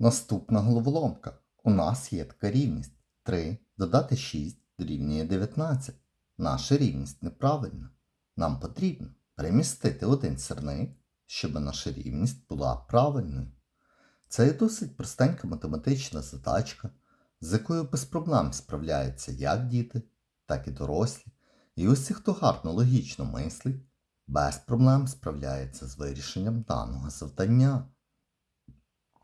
Наступна головоломка. У нас є така рівність. 3 додати 6 дорівнює 19. Наша рівність неправильна. Нам потрібно перемістити один сірник, щоб наша рівність була правильною. Це є досить простенька математична задачка, з якою без проблем справляються як діти, так і дорослі. І усі, хто гарно логічно мислить, без проблем справляється з вирішенням даного завдання.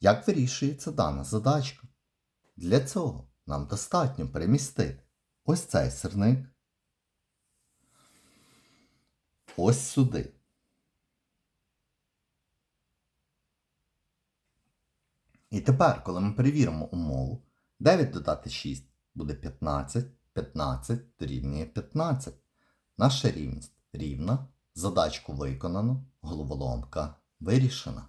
Як вирішується дана задачка? Для цього нам достатньо перемістити ось цей сирник ось сюди. І тепер, коли ми перевіримо умову, 9 додати 6 буде 15, 15 дорівнює 15. Наша рівність рівна, задачку виконано, головоломка вирішена.